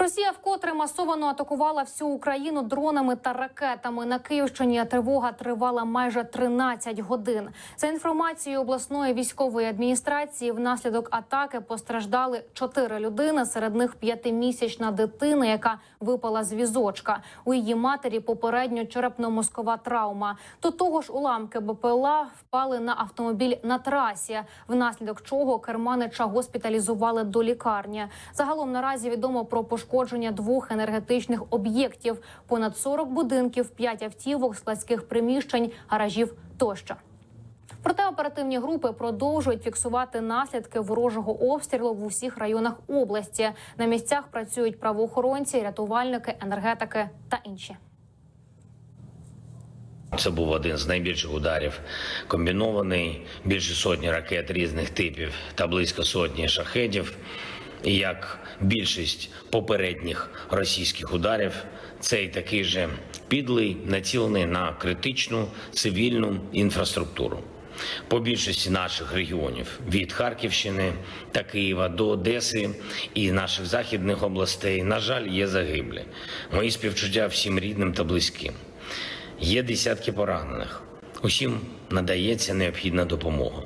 Росія вкотре масовано атакувала всю Україну дронами та ракетами. На Київщині тривога тривала майже 13 годин. За інформацією обласної військової адміністрації, внаслідок атаки постраждали чотири людини. Серед них п'ятимісячна дитина, яка випала з візочка. У її матері попередньо черепно-мозкова травма. До того ж, уламки БПЛА впали на автомобіль на трасі, внаслідок чого керманича госпіталізували до лікарні. Загалом наразі відомо про пошкодження двох енергетичних об'єктів: понад 40 будинків, 5 автівок, складських приміщень, гаражів тощо. Проте оперативні групи продовжують фіксувати наслідки ворожого обстрілу в усіх районах області. На місцях працюють правоохоронці, рятувальники, енергетики та інші. Це був один з найбільших ударів. Комбінований більше сотні ракет різних типів та близько сотні шахедів. І як більшість попередніх російських ударів, цей такий же підлий, націлений на критичну цивільну інфраструктуру. По більшості наших регіонів від Харківщини та Києва до Одеси і наших західних областей, на жаль, є загиблі. Мої співчуття всім рідним та близьким. Є десятки поранених. Усім надається необхідна допомога.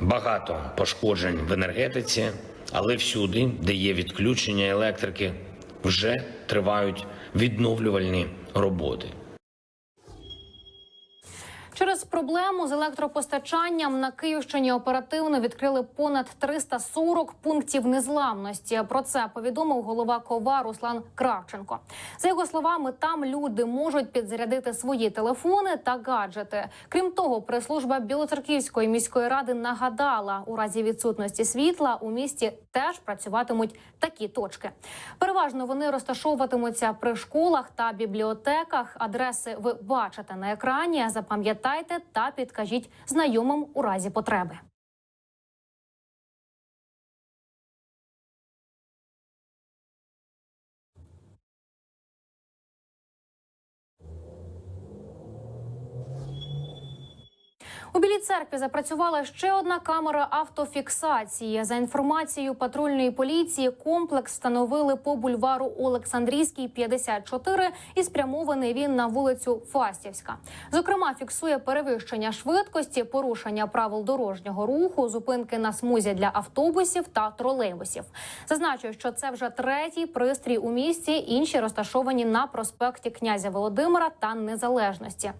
Багато пошкоджень в енергетиці, але всюди, де є відключення електрики, вже тривають відновлювальні роботи. Через проблему з електропостачанням на Київщині оперативно відкрили понад 340 пунктів незламності. Про це повідомив голова КОВА Руслан Кравченко. За його словами, там люди можуть підзарядити свої телефони та гаджети. Крім того, прес-служба Білоцерківської міської ради нагадала, у разі відсутності світла у місті теж працюватимуть такі точки. Переважно вони розташовуватимуться при школах та бібліотеках. Адреси ви бачите на екрані. Запам'ятайте та підкажіть знайомим у разі потреби. У Білій церкві запрацювала ще одна камера автофіксації. За інформацією патрульної поліції, комплекс встановили по бульвару Олександрійський, 54 і спрямований він на вулицю Фастівська. Зокрема, фіксує перевищення швидкості, порушення правил дорожнього руху, зупинки на смузі для автобусів та тролейбусів. Зазначу, що це вже третій пристрій у місті. Інші розташовані на проспекті князя Володимира та Незалежності.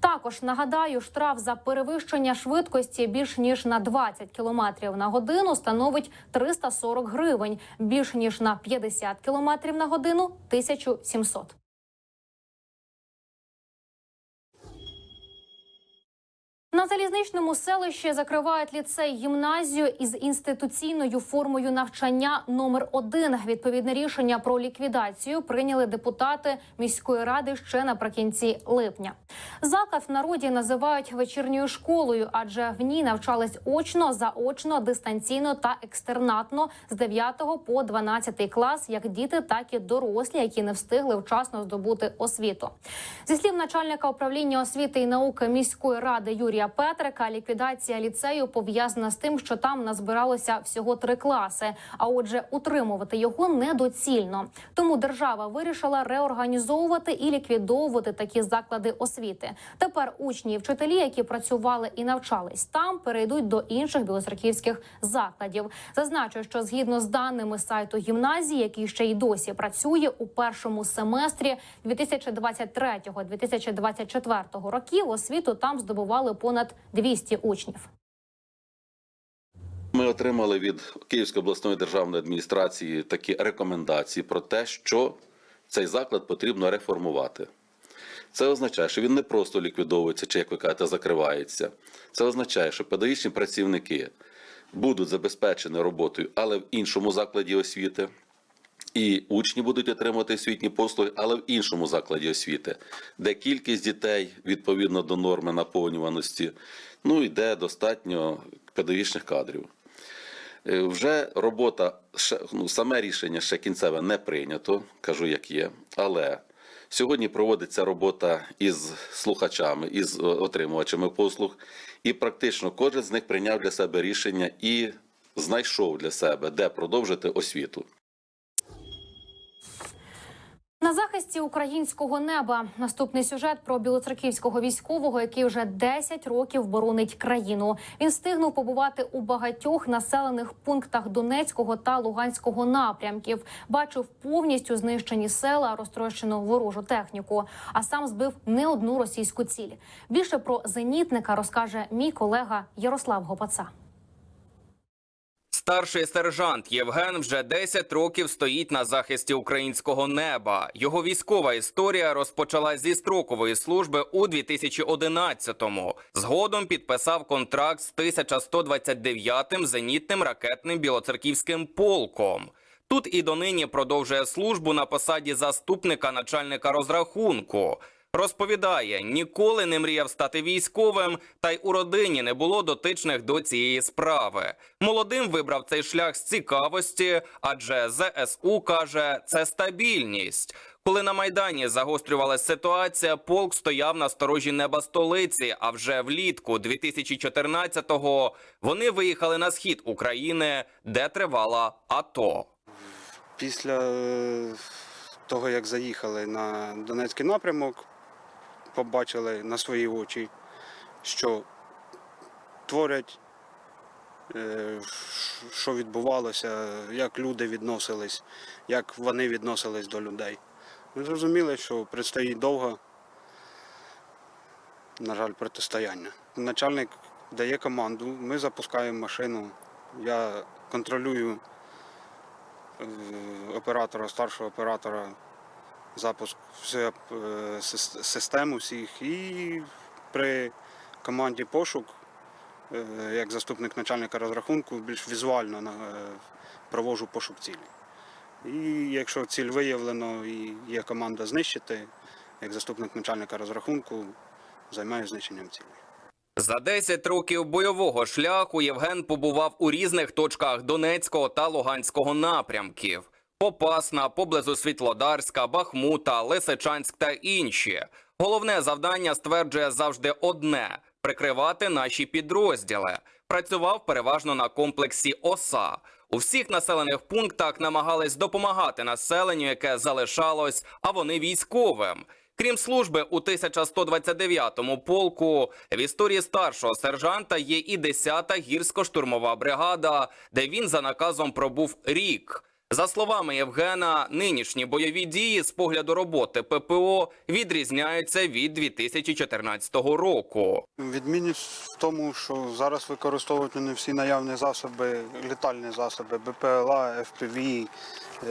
Також нагадаю, штраф за перевищення швидкості більш ніж на 20 км на годину становить 340 гривень, більш ніж на 50 км на годину 1700. На залізничному селищі закривають ліцей гімназію із інституційною формою навчання номер 1 Відповідне рішення про ліквідацію прийняли депутати міської ради ще наприкінці липня. Заклад в народі називають вечірньою школою, адже в ній навчались очно, заочно, дистанційно та екстернатно з 9 по 12 клас, як діти, так і дорослі, які не встигли вчасно здобути освіту. Зі слів начальника управління освіти і науки міської ради Юрія Петрика, ліквідація ліцею пов'язана з тим, що там назбиралося всього три класи. А отже, утримувати його недоцільно. Тому держава вирішила реорганізовувати і ліквідовувати такі заклади освіти. Тепер учні і вчителі, які працювали і навчались там, перейдуть до інших білоцерківських закладів. Зазначу, що згідно з даними сайту гімназії, який ще й досі працює у першому семестрі 2023-2024 років, освіту там здобували понад 200 учнів. Ми отримали від Київської обласної державної адміністрації такі рекомендації про те, що цей заклад потрібно реформувати. Це означає, що він не просто ліквідовується чи, як ви кажете, закривається. Це означає, що педагогічні працівники будуть забезпечені роботою, але в іншому закладі освіти. І учні будуть отримувати освітні послуги, але в іншому закладі освіти, де кількість дітей відповідно до норми наповнюваності, ну і де достатньо педагогічних кадрів. Е, Вже робота, ну, саме рішення ще кінцеве не прийнято, кажу, як є. Але сьогодні проводиться робота із слухачами, із е, отримувачами послуг, і практично кожен з них прийняв для себе рішення і знайшов для себе, де продовжити освіту. На захисті українського неба наступний сюжет про білоцерківського військового, який вже 10 років боронить країну. Він встигнув побувати у багатьох населених пунктах Донецького та Луганського напрямків. Бачив повністю знищені села, розтрощену ворожу техніку. А сам збив не одну російську ціль. Більше про зенітника розкаже мій колега Ярослав Гопаца. Старший сержант Євген вже 10 років стоїть на захисті українського неба. Його військова історія розпочалась зі строкової служби у 2011-му. Згодом підписав контракт з 1129-м зенітним ракетним білоцерківським полком. Тут і донині продовжує службу на посаді заступника начальника розрахунку. Розповідає, ніколи не мріяв стати військовим, та й у родині не було дотичних до цієї справи. Молодим вибрав цей шлях з цікавості, адже ЗСУ каже, це стабільність. Коли на майдані загострювалася ситуація, полк стояв на сторожі неба столиці. А вже влітку 2014-го вони виїхали на схід України, де тривала АТО. Після е, того, як заїхали на Донецький напрямок, побачили на свої очі, що творять, е, що відбувалося, як люди відносились, як вони відносились до людей. Ми зрозуміли, що предстоїть довго, на жаль, протистояння. Начальник дає команду, ми запускаємо машину, я контролюю е, оператора, старшого оператора, запуск е, сис- систему всіх. І при команді пошук, е, як заступник начальника розрахунку, більш візуально е, пошук цілі. І якщо ціль виявлено і є команда знищити, як заступник начальника розрахунку, займаюся знищенням цілі. За 10 років бойового шляху Євген побував у різних точках Донецького та Луганського напрямків: Попасна, поблизу Світлодарська, Бахмута, Лисичанськ та інші. Головне завдання стверджує завжди одне: прикривати наші підрозділи. Працював переважно на комплексі ОСА. У всіх населених пунктах намагались допомагати населенню, яке залишалось, а вони військовим. Крім служби у 1129-му полку, в історії старшого сержанта є і 10-та гірсько-штурмова бригада, де він за наказом пробув рік. За словами Євгена, нинішні бойові дії з погляду роботи ППО відрізняються від 2014 року. Відмінність в тому, що зараз використовують вони всі наявні засоби, літальні засоби, БПЛА, FPV,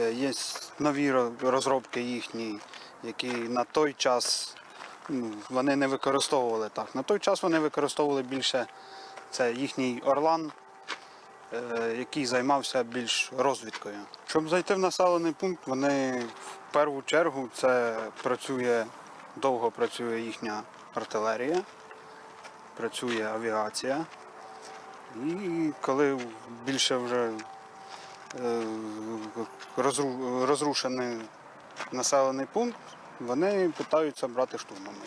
е, є нові ро- розробки їхні, які на той час ну, вони не використовували так. На той час вони використовували більше це їхній Орлан, який займався більш розвідкою. Щоб зайти в населений пункт, вони в першу чергу це працює, довго працює їхня артилерія працює авіація. І коли більше вже е, розрушений населений пункт, вони питаються брати штурмами.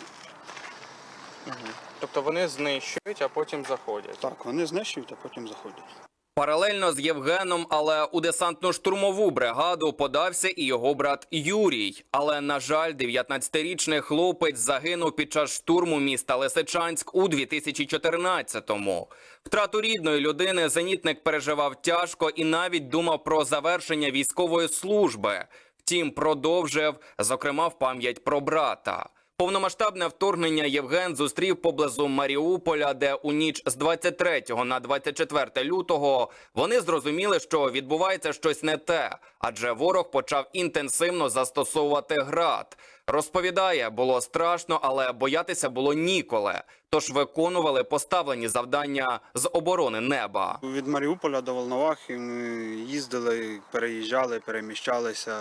Тобто вони знищують, а потім заходять. Так, вони знищують, а потім заходять. Паралельно з Євгеном, але у десантно-штурмову бригаду подався і його брат Юрій. Але на жаль, 19-річний хлопець загинув під час штурму міста Лисичанськ у 2014-му. Втрату рідної людини зенітник переживав тяжко і навіть думав про завершення військової служби. Втім, продовжив, зокрема, в пам'ять про брата. Повномасштабне вторгнення Євген зустрів поблизу Маріуполя, де у ніч з 23 на 24 лютого вони зрозуміли, що відбувається щось не те, адже ворог почав інтенсивно застосовувати град. Розповідає, було страшно, але боятися було ніколи. Тож виконували поставлені завдання з оборони неба. Від Маріуполя до Волновахи ми їздили, переїжджали, переміщалися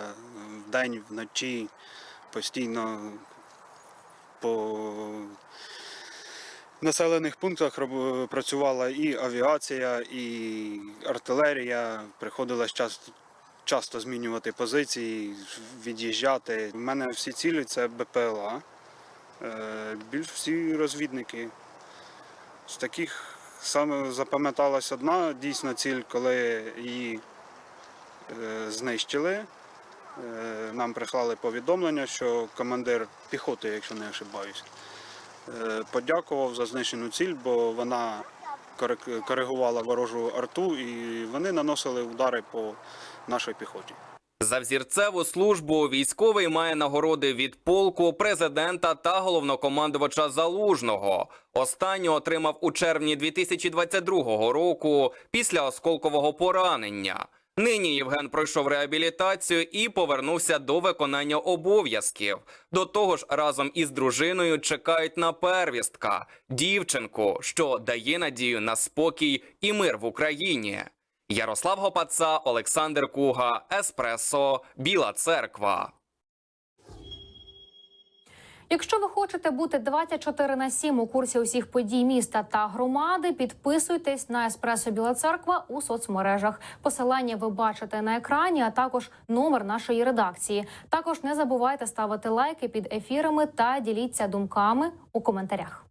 вдень, вночі, постійно по населених пунктах працювала і авіація, і артилерія. Приходилось часто, часто змінювати позиції, від'їжджати. У мене всі цілі це БПЛА, е, більш всі розвідники. З таких саме запам'яталась одна дійсно ціль, коли її е, знищили. Е, Нам прислали повідомлення, що командир піхоти, якщо не ошибаюсь, е, подякував за знищену ціль, бо вона коригувала ворожу арту і вони наносили удари по нашій піхоті. За взірцеву службу військовий має нагороди від полку, президента та головнокомандувача Залужного. Останній отримав у червні 2022 року після осколкового поранення. Нині Євген пройшов реабілітацію і повернувся до виконання обов'язків. До того ж, разом із дружиною чекають на первістка дівчинку, що дає надію на спокій і мир в Україні. Ярослав Гопаца, Олександр Куга, Еспресо, Біла Церква. Якщо ви хочете бути 24 на 7 у курсі усіх подій міста та громади, підписуйтесь на Еспресо Біла Церква у соцмережах. Посилання ви бачите на екрані, а також номер нашої редакції. Також не забувайте ставити лайки під ефірами та діліться думками у коментарях.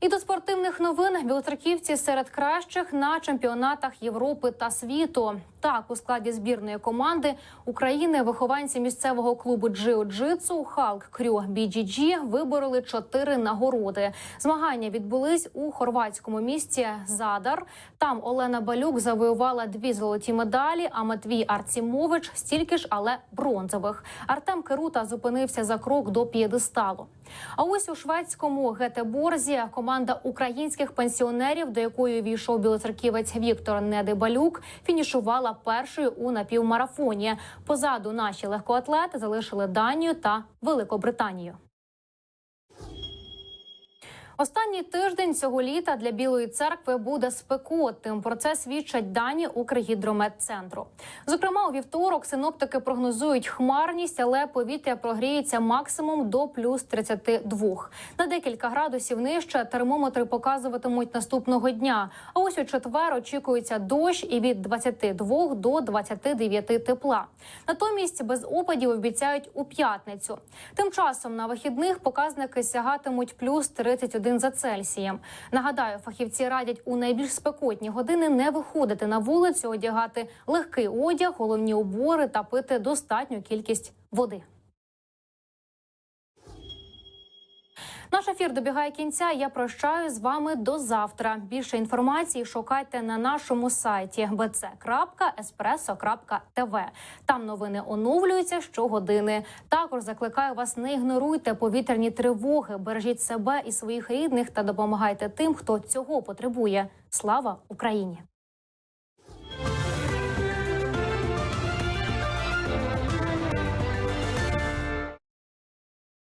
І до спортивних новин білоцерківці серед кращих на чемпіонатах Європи та світу. Так, у складі збірної команди України вихованці місцевого клубу джиу-джитсу Халк Крю BGG вибороли чотири нагороди. Змагання відбулись у хорватському місті Задар. Там Олена Балюк завоювала дві золоті медалі. А Матвій Арцімович стільки ж, але бронзових. Артем Керута зупинився за крок до п'єдесталу. А ось у шведському Гетеборзі команда українських пенсіонерів, до якої війшов білоцерківець Віктор Недибалюк, фінішувала першою у напівмарафоні. Позаду наші легкоатлети залишили Данію та Великобританію. Останній тиждень цього літа для Білої церкви буде спекотним. Про це свідчать дані Укргідрометцентру. Зокрема, у вівторок синоптики прогнозують хмарність, але повітря прогріється максимум до плюс 32. На декілька градусів нижче термометри показуватимуть наступного дня. А ось у четвер очікується дощ і від 22 до 29 тепла. Натомість без опадів обіцяють у п'ятницю. Тим часом на вихідних показники сягатимуть плюс 31 за Цельсієм. Нагадаю, фахівці радять у найбільш спекотні години не виходити на вулицю, одягати легкий одяг, головні убори та пити достатню кількість води. Наш ефір добігає кінця. Я прощаю з вами до завтра. Більше інформації шукайте на нашому сайті bc.espresso.tv. Там новини оновлюються щогодини. Також закликаю вас не ігноруйте повітряні тривоги, бережіть себе і своїх рідних та допомагайте тим, хто цього потребує. Слава Україні!